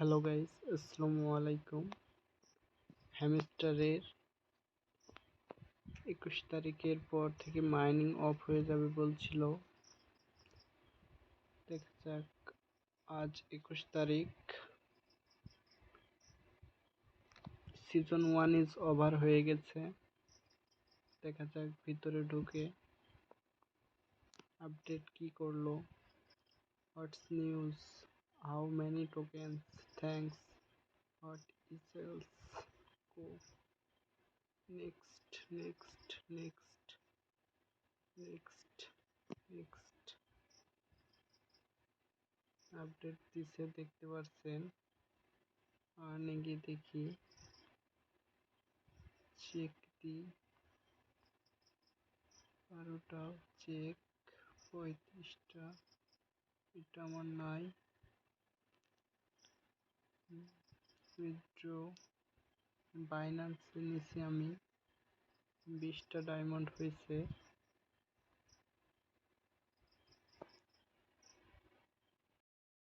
Hello guys আসসালামু আলাইকুম হ্যামস্টারের একুশ তারিখের পর থেকে মাইনিং অফ হয়ে যাবে বলছিল। দেখা যাক, আজ একুশ তারিখ। সিজন ওয়ান ইজ ওভার হয়ে গেছে। দেখা যাক ভিতরে ঢুকে আপডেট কি করল। What's news how many tokens thanks what else go next next next next next update দিছে দেখতে পাচ্ছেন আর্নিংয়ে দেখি চেক দি বারোটা চেক পঁয়ত্রিশটা এটা আমার নাই উইথড্র বাইন্যান্সে নিচে আমি বিশটা ডায়মন্ড হয়েছে।